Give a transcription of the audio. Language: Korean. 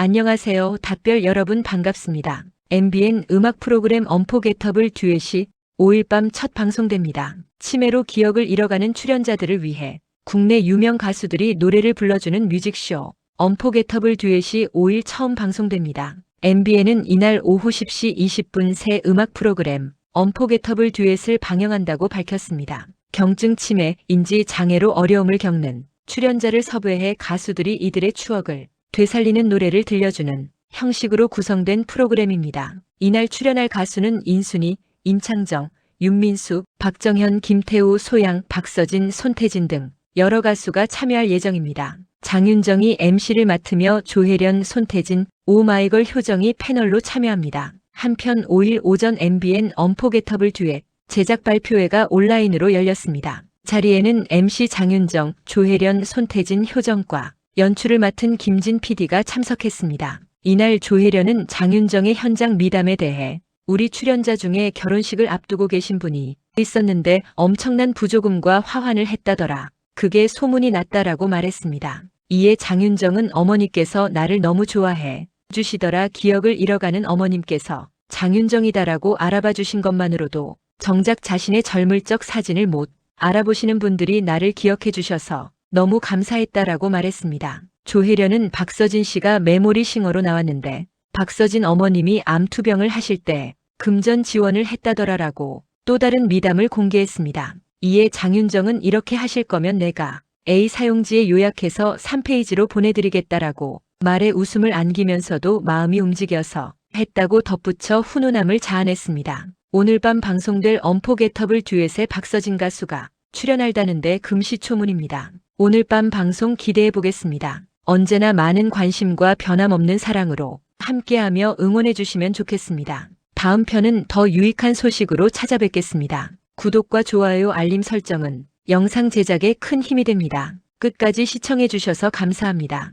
안녕하세요. 답별 여러분 반갑습니다. MBN 음악 프로그램 언포게터블 듀엣이 5일 밤 첫 방송됩니다. 치매로 기억을 잃어가는 출연자들을 위해 국내 유명 가수들이 노래를 불러주는 뮤직쇼 언포게터블 듀엣이 5일 처음 방송됩니다. MBN은 이날 오후 10시 20분 새 음악 프로그램 언포게터블 듀엣을 방영한다고 밝혔습니다. 경증 치매, 인지 장애로 어려움을 겪는 출연자를 섭외해 가수들이 이들의 추억을 되살리는 노래를 들려주는 형식으로 구성된 프로그램입니다. 이날 출연할 가수는 인순이, 임창정, 윤민수, 박정현, 김태우, 소양, 박서진, 손태진 등 여러 가수가 참여할 예정입니다. 장윤정이 MC를 맡으며 조혜련, 손태진, 오마이걸 효정이 패널로 참여합니다. 한편 5일 오전 MBN 언포게터블 듀엣 제작 발표회가 온라인으로 열렸습니다. 자리에는 MC 장윤정, 조혜련, 손태진, 효정과 연출을 맡은 김진 PD가 참석했습니다. 이날 조혜련은 장윤정의 현장 미담에 대해 우리 출연자 중에 결혼식을 앞두고 계신 분이 있었는데 엄청난 부조금과 화환을 했다더라. 그게 소문이 났다라고 말했습니다. 이에 장윤정은 어머니께서 나를 너무 좋아해 주시더라 기억을 잃어가는 어머님께서 장윤정이다라고 알아봐 주신 것만으로도 정작 자신의 젊을 적 사진을 못 알아보시는 분들이 나를 기억해 주셔서 너무 감사했다라고 말했습니다. 조혜련은 박서진 씨가 메모리 싱어로 나왔는데 박서진 어머님이 암투병을 하실 때 금전 지원을 했다더라라고 또 다른 미담을 공개했습니다. 이에 장윤정은 이렇게 하실 거면 내가 A 사용지에 요약해서 3페이지로 보내드리겠다라고 말에 웃음을 안기면서도 마음이 움직여서 했다고 덧붙여 훈훈함을 자아냈습니다. 오늘 밤 방송될 언포게터블 듀엣의 박서진 가수가 출연할다는데 금시초문입니다. 오늘 밤 방송 기대해 보겠습니다. 언제나 많은 관심과 변함없는 사랑으로 함께하며 응원해 주시면 좋겠습니다. 다음 편은 더 유익한 소식으로 찾아뵙겠습니다. 구독과 좋아요 알림 설정은 영상 제작에 큰 힘이 됩니다. 끝까지 시청해 주셔서 감사합니다.